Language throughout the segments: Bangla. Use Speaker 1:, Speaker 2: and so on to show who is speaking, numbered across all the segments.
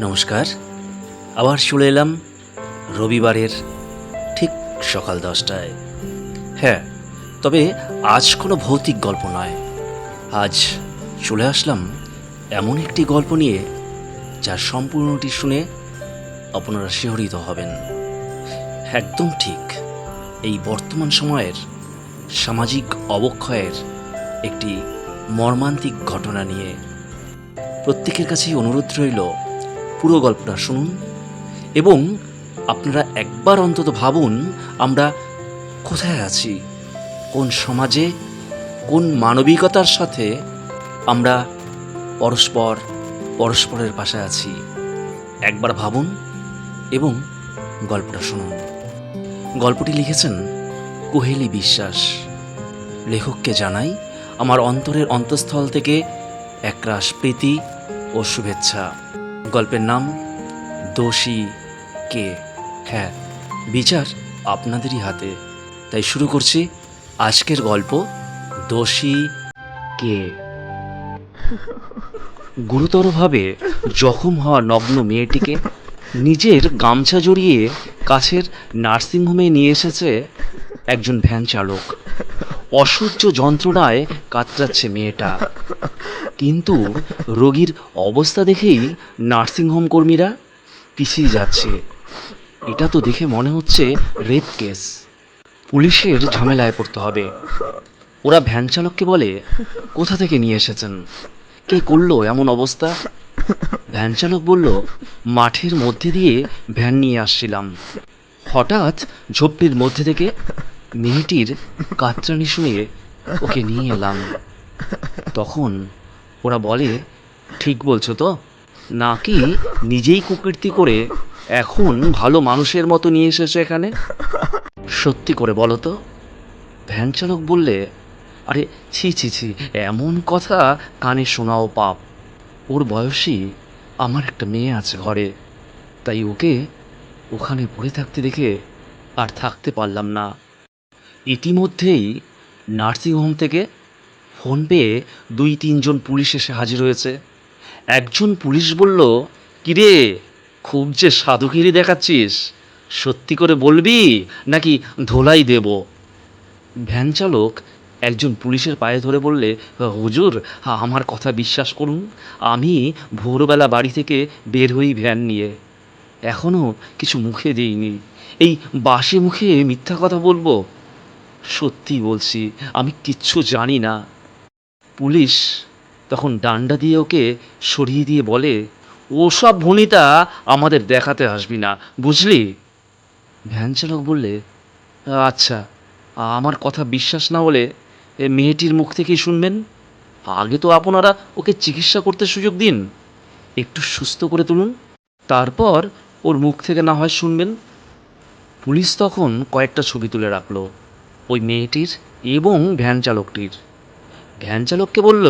Speaker 1: নমস্কার। আবার চলে এলাম রবিবারের ঠিক সকাল দশটায়। হ্যাঁ তবে আজ কোনো ভৌতিক গল্প নয়। আজ চলে আসলাম এমন একটি গল্প নিয়ে যা সম্পূর্ণটি শুনে আপনারা শিহরিত হবেন। একদম ঠিক এই বর্তমান সময়ের সামাজিক অবক্ষয়ের একটি মর্মান্তিক ঘটনা নিয়ে প্রত্যেকের কাছেই অনুরোধ রইল পুরো গল্পটা শুনুন এবং আপনারা একবার অন্তত ভাবুন আমরা কোথায় আছি, কোন সমাজে, কোন মানবিকতার সাথে আমরা পরস্পর, পরস্পরের পাশে আছি। একবার ভাবুন এবং গল্পটা শুনুন। গল্পটি লিখেছেন কোহেলি বিশ্বাস। লেখককে জানাই আমার অন্তরের অন্তঃস্থল থেকে একরাশ প্রীতি ও শুভেচ্ছা। গল্পের নাম দোষী কে? হ্যাঁ বিচার আপনাদেরই হাতে। তাই শুরু করছি আজকের গল্প দোষী কে? গুরুতরভাবে জখম হওয়া নগ্ন মেয়েটিকে নিজের গামছা জড়িয়ে কাছের নার্সিংহোমে নিয়ে এসেছে একজন ভ্যান চালক। অসহ্য যন্ত্রণায় কাতরাচ্ছে মেয়েটা। কিন্তু রোগীর অবস্থা দেখেই নার্সিংহোম কর্মীরা পিছিয়ে যাচ্ছে। এটা তো দেখে মনে হচ্ছে রেপ কেস। পুলিশের ঝামেলায় পড়তে হবে। ওরা ভ্যান চালককে বলে, কোথা থেকে নিয়ে এসেছেন? কে করল এমন অবস্থা? ভ্যান চালক বলল, মাঠের মধ্যে দিয়ে ভ্যান নিয়ে আসছিলাম। হঠাৎ ঝোপটির মধ্যে থেকে মেয়েটির কাতরানি শুনে ওকে নিয়ে এলাম। তখন ওরা বলে, ঠিক বলছো তো? নাকি নিজেই কুকীর্তি করে এখন ভালো মানুষের মতো নিয়ে এসেছ এখানে? সত্যি করে বলো তো। ভ্যান চালক বললে, আরে, ছি ছি ছি, এমন কথা কানে শোনাও পাপ। ওর বয়সী আমার একটা মেয়ে আছে ঘরে। তাই ওকে ওখানে পড়ে থাকতে দেখে আর থাকতে পারলাম না। ইতিমধ্যেই নার্সিংহোম থেকে ফোন পেয়ে দুই, তিনজন পুলিশ এসে হাজির হয়েছে। একজন পুলিশ বলল, কিরে, খুব যে সাধুগিরি দেখাচ্ছিস, সত্যি করে বলবি নাকি ধোলাই দেব? ভ্যান চালক একজন পুলিশের পায়ে ধরে বললে, হুজুর, আমার কথা বিশ্বাস করুন, আমি ভোরবেলা বাড়ি থেকে বের হই ভ্যান নিয়ে। এখনও কিছু মুখে দিইনি। এই বাসে মুখে মিথ্যা কথা বলব? সত্যি বলছি, আমি কিচ্ছু জানি না। পুলিশ তখন ডান্ডা দিয়ে ওকে সরিয়ে দিয়ে বলে, ওসব ভনিতা আমাদের দেখাতে আসবি না, বুঝলি? ভ্যান চালক বললে আচ্ছা আমার কথা বিশ্বাস না হলে মেয়েটির মুখ থেকেই শুনবেন। আগে তো আপনারা ওকে চিকিৎসা করতে সুযোগ দিন। একটু সুস্থ করে তুলুন, তারপর ওর মুখ থেকে না হয় শুনবেন। পুলিশ তখন কয়েকটা ছবি তুলে রাখল, ওই মেয়েটির এবং ভ্যান চালকটির। ভ্যান চালককে বলল,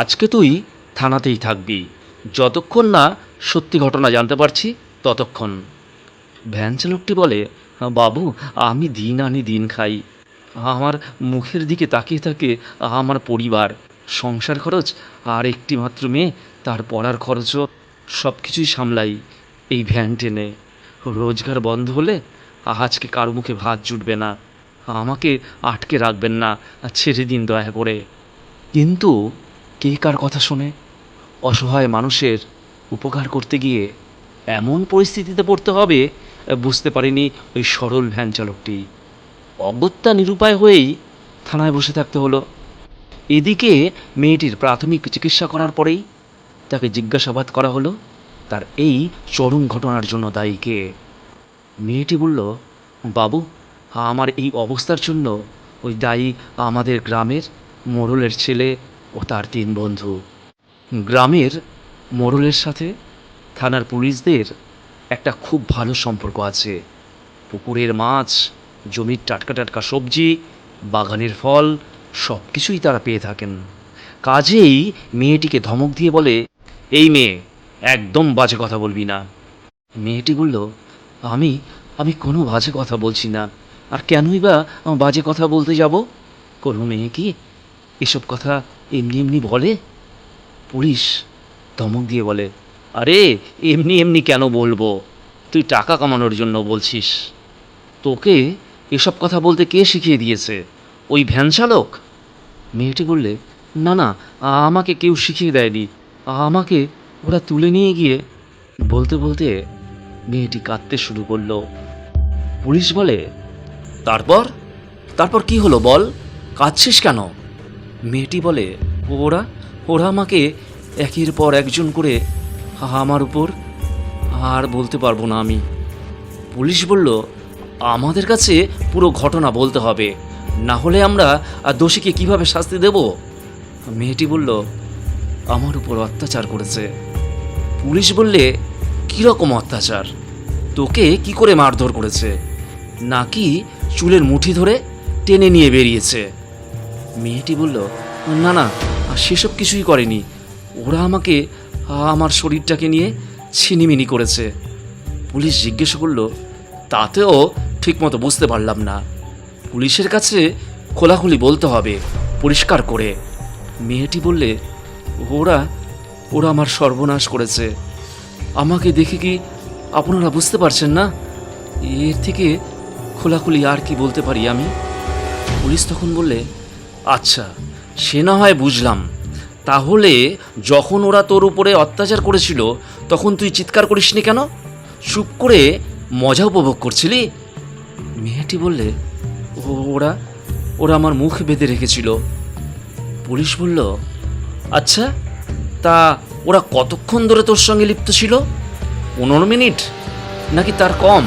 Speaker 1: আজকে তুই থানাতেই থাকবি। যতক্ষণ না সত্যি ঘটনা জানতে পারছি, ততক্ষণ। ভ্যান চালকটি বলে, বাবু, আমি দিন আনি দিন খাই। আমার মুখের দিকে তাকিয়ে থাকে আমার পরিবার। সংসার খরচ আর একটি মাত্র মেয়ে, তার পড়ার খরচও সব কিছুই সামলাই এই ভ্যান টেনে। রোজগার বন্ধ হলে আজকে কারও মুখে ভাত জুটবে না। আমাকে আটকে রাখবেন না, ছেড়ে দিন দয়া করে। কিন্তু কে কার কথা শোনে? অসহায় মানুষের উপকার করতে গিয়ে এমন পরিস্থিতিতে পড়তে হবে, বুঝতে পারিনি ওই সরল ভ্যান চালকটি। অগত্যা নিরুপায় হয়েই থানায় বসে থাকতে হলো। এদিকে মেয়েটির প্রাথমিক চিকিৎসা করার পরেই তাকে জিজ্ঞাসাবাদ করা হলো তার এই চরম ঘটনার জন্য দায়ী কে? মেয়েটি বলল, বাবু, আমার এই অবস্থার জন্য ওই দায়ী আমাদের গ্রামের মোড়লের ছেলে ও তার তিন বন্ধু। গ্রামের মোড়লের সাথে থানার পুলিশদের একটা খুব ভালো সম্পর্ক আছে। পুকুরের মাছ, জমির টাটকা টাটকা সবজি, বাগানের ফল সব কিছুই তারা পেয়ে থাকেন। কাজেই মেয়েটিকে ধমক দিয়ে বলে, এই মেয়ে, একদম বাজে কথা বলবি না। মেয়েটি বলল, আমি আমি কোনো বাজে কথা বলছি না। আর কেনই বা বাজে কথা বলতে যাব? কোনো মেয়ে কি এসব কথা এমনি এমনি বলে? পুলিশ ধমক দিয়ে বলে, আরে, এমনি এমনি কেন বলব? তুই টাকা কামানোর জন্য বলছিস। তোকে এসব কথা বলতে কে শিখিয়ে দিয়েছে? ওই ভ্যান চালক? মেয়েটি বললে, না না, আমাকে কেউ শিখিয়ে দেয়নি। আমাকে ওরা তুলে নিয়ে গিয়ে বলতে বলতে মেয়েটি কাঁদতে শুরু করল। পুলিশ বলে, তারপর? তারপর কি হলো বল? কাঁদছিস কেন? মেয়েটি বলে, ওরা ওরা আমাকে একের পর একজন করে আমার উপর, আর বলতে পারব না আমি। পুলিশ বলল, আমাদের কাছে পুরো ঘটনা বলতে হবে। না হলে আমরা আর দোষীকে কীভাবে শাস্তি দেব? মেয়েটি বলল, আমার উপর অত্যাচার করেছে। পুলিশ বললে, কীরকম অত্যাচার? তোকে কি করে মারধর করেছে? নাকি চুলের মুঠি ধরে টেনে নিয়ে বেরিয়েছে? মেয়েটি বলল, না না সেসব কিছুই করেনি। ওরা আমাকে, আমার শরীরটাকে নিয়ে ছিনিমিনি করেছে। পুলিশ জিজ্ঞেস করল, তাতেও ঠিকমতো বুঝতে পারলাম না। পুলিশের কাছে খোলাখুলি বলতে হবে, পরিষ্কার করে। মেয়েটি বললে, ওরা ওরা আমার সর্বনাশ করেছে। আমাকে দেখে কি আপনারা বুঝতে পারছেন না? এর থেকে খোলাখুলি আর কি বলতে পারি আমি? পুলিশ তখন বললে আচ্ছা সে না হয় বুঝলাম। তাহলে যখন ওরা তোর উপরে অত্যাচার করেছিল, তখন তুই চিৎকার করিসনি কেন? চুপ করে মজা উপভোগ করছিলি? মেয়েটি বললে, "ও- ওরা ওরা আমার মুখ বেঁধে রেখেছিল। পুলিশ বলল আচ্ছা তা ওরা কতক্ষণ ধরে তোর সঙ্গে লিপ্ত ছিল? পনেরো মিনিট? নাকি তার কম?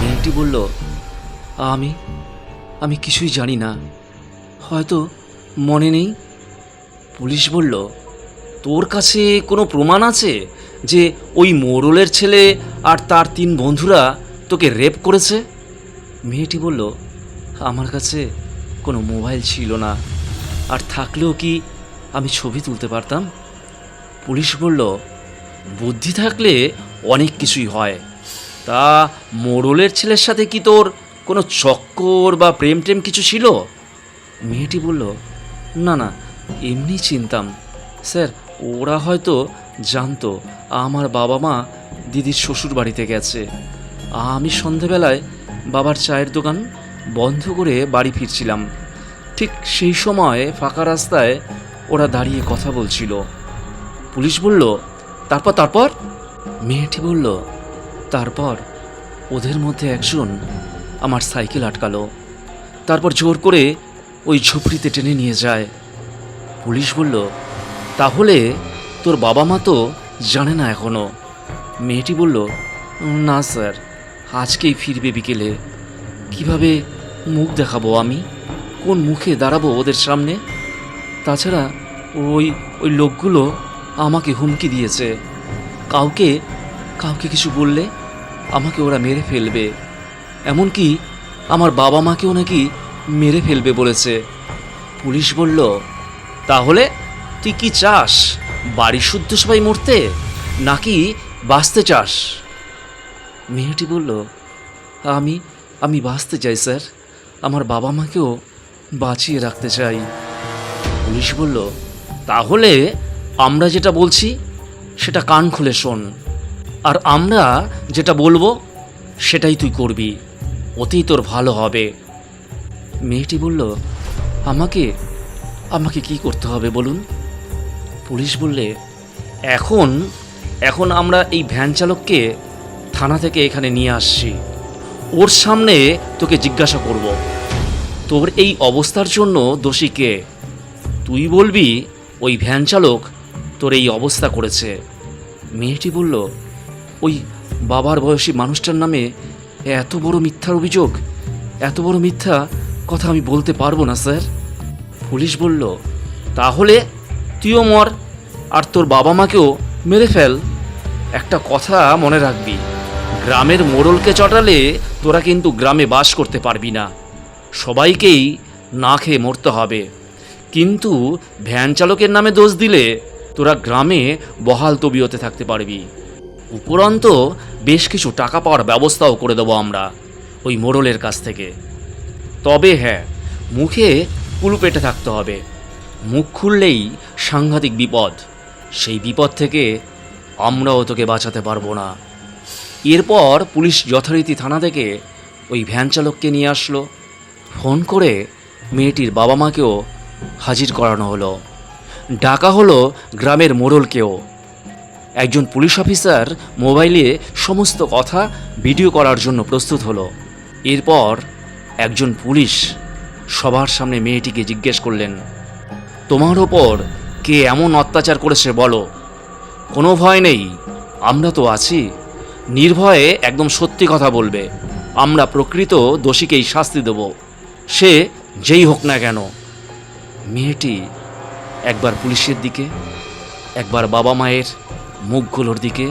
Speaker 1: মেয়েটি বলল, আমি আমি কিছুই জানি না। হয়তো মনে নেই। পুলিশ বলল, তোর কাছে কোনো প্রমাণ আছে যে ওই মোড়লের ছেলে আর তার তিন বন্ধুরা তোকে রেপ করেছে? মেয়েটি বলল, আমার কাছে কোনো মোবাইল ছিল না, আর থাকলেও কি আমি ছবি তুলতে পারতাম? পুলিশ বলল, বুদ্ধি থাকলে অনেক কিছুই হয়। তা মোড়লের ছেলের সাথে কি তোর কোনো চক্কর বা প্রেম টেম কিছু ছিল? মেয়েটি বলল, না না, এমনি চিনতাম। স্যার, ওরা হয়তো জানতো, আমার বাবা মা দিদির শ্বশুর বাড়িতে গেছে। আমি সন্ধেবেলায় বাবার চায়ের দোকান বন্ধ করে বাড়ি ফিরছিলাম। ঠিক সেই সময় ফাঁকা রাস্তায় ওরা দাঁড়িয়ে কথা বলছিল। পুলিশ বলল, তারপর তারপর? মেয়েটি বলল, তারপর ওদের মধ্যে একজন আমার সাইকেল আটকালো। তারপর জোর করে ওই ঝুপড়িতে টেনে নিয়ে যায়। পুলিশ বলল, তাহলে তোর বাবা মা তো জানে না এখনও। মেয়েটি বলল, না স্যার, আজকেই ফিরবে বিকেলে। কীভাবে মুখ দেখাবো আমি? কোন মুখে দাঁড়াবো ওদের সামনে? তাছাড়া ওই ওই লোকগুলো আমাকে হুমকি দিয়েছে। কাউকে কাউকে কিছু বললে আমাকে ওরা মেরে ফেলবে। এমনকি আমার বাবা মাকেও নাকি মেরে ফেলবে বলেছে। পুলিশ বলল, তাহলে তুই কি চাস? বাড়ি শুদ্ধ সবাই মরতে, নাকি বাঁচতে চাস? মেয়েটি বলল, আমি আমি বাঁচতে চাই, স্যার। আমার বাবা মাকেও বাঁচিয়ে রাখতে চাই। পুলিশ বলল, তাহলে আমরা যেটা বলছি, সেটা কান খুলে শোন। আর আমরা যেটা বলব, সেটাই তুই করবি। ওতেই তোর ভালো হবে। মেয়েটি বলল, আমাকে আমাকে কি করতে হবে বলুন? পুলিশ বললে, এখন এখন আমরা এই ভ্যান চালককে থানা থেকে এখানে নিয়ে আসছি। ওর সামনে তোকে জিজ্ঞাসা করব। তোর এই অবস্থার জন্য দোষী কে? তুই বলবি, ওই ভ্যান চালক তোর এই অবস্থা করেছে। মেয়েটি বলল, ওই বাবার বয়সী মানুষটার নামে এত বড় মিথ্যার অভিযোগ, এত বড় মিথ্যা কথা আমি বলতে পারব না, স্যার। পুলিশ বলল, তাহলে তুইও মর, আর তোর বাবা মাকেও মেরে ফেল। একটা কথা মনে রাখবি, গ্রামের মোড়লকে চটালে তোরা কিন্তু গ্রামে বাস করতে পারবি না। সবাইকেই না খেয়ে মরতে হবে। কিন্তু ভ্যান চালকের নামে দোষ দিলে তোরা গ্রামে বহাল তবিয়তে থাকতে পারবি। উপরন্ত বেশ কিছু টাকা পাওয়ার ব্যবস্থাও করে দেবো আমরা, ওই মোড়লের কাছ থেকে। তবে হ্যাঁ মুখে কুলু পেটে থাকতে হবে। মুখ খুললেই সাংঘাতিক বিপদ। সেই বিপদ থেকে আমরাও তোকে বাঁচাতে পারব না। এরপর পুলিশ যথারীতি থানা থেকে ওই ভ্যান চালককে নিয়ে আসলো। ফোন করে মেয়েটির বাবা মাকেও হাজির করানো হলো। ডাকা হলো গ্রামের মোড়লকেও। একজন পুলিশ অফিসার মোবাইলে সমস্ত কথা ভিডিও করার জন্য প্রস্তুত হলো। এরপর একজন পুলিশ সবার সামনে মেয়েটিকে জিজ্ঞেস করলেন, তোমার ওপর কে এমন অত্যাচার করেছে বলো? কোনো ভয় নেই, আমরা তো আছি। নির্ভয়ে একদম সত্যি কথা বলবে। আমরা প্রকৃত দোষীকেই শাস্তি দেব। সে যেই হোক না কেন। মেয়েটি একবার পুলিশের দিকে, একবার বাবা মায়ের মুখগুলোর দিকে,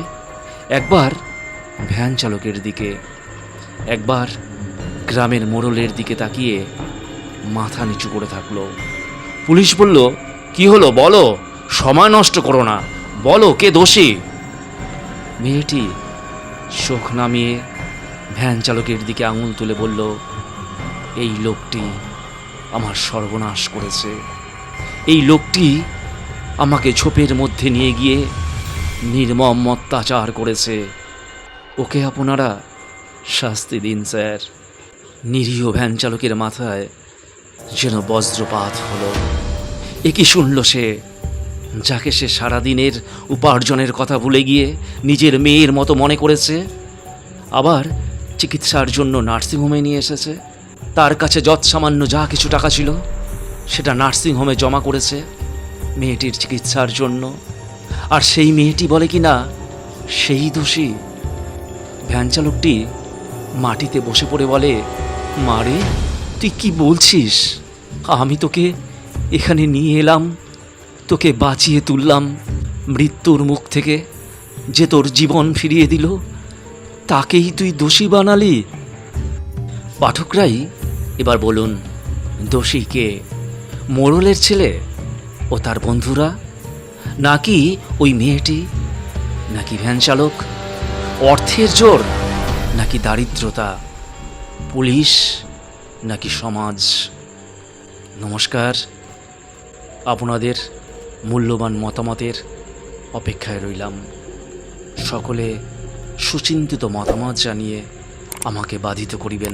Speaker 1: একবার ভ্যান চালকের দিকে, একবার গ্রামের মোড়লের দিকে তাকিয়ে মাথা নিচু করে থাকল। পুলিশ বলল, কি হলো বলো? সময় নষ্ট করো না। বলো, কে দোষী? মেয়েটি চোখ নামিয়ে ভ্যান চালকের দিকে আঙুল তুলে বলল, এই লোকটি আমার সর্বনাশ করেছে। এই লোকটি আমাকে ঝোপের মধ্যে নিয়ে গিয়ে নির্মম অত্যাচার করেছে। ওকে আপনারা শাস্তি দিন, স্যার। নিরীহ ভ্যান চালকের মাথায় যেন বজ্রপাত হলো। এ কি শুনল সে? যাকে সে সারাদিনের উপার্জনের কথা ভুলে গিয়ে নিজের মেয়ের মতো মনে করেছে? আবার চিকিৎসার জন্য নার্সিংহোমে নিয়ে এসেছে? তার কাছে যৎসামান্য যা কিছু টাকা ছিল, সেটা নার্সিংহোমে জমা করেছে মেয়েটির চিকিৎসার জন্য। আর সেই মেয়েটি বলে কি না সেই দোষী? ভ্যান চালকটি মাটিতে বসে পড়ে বলে মারে তুই কি বলছিস? আমি তোকে এখানে নিয়ে এলাম, তোকে বাঁচিয়ে তুললাম। মৃত্যুর মুখ থেকে যে তোর জীবন ফিরিয়ে দিল, তাকেই তুই দোষী বানালি। পাঠকরাই এবার বলুন, দোষী কে? মোড়লের ছেলে ও তার বন্ধুরা? নাকি ওই মেয়েটি? নাকি ভ্যান চালক অর্থের জোর? নাকি দারিদ্রতা? পুলিশ নাকি সমাজ? নমস্কার। আপনাদের মূল্যবান মতামতের অপেক্ষায় রইলাম। সকলে সুচিন্তিত মতামত জানিয়ে আমাকে বাধিত করিবেন।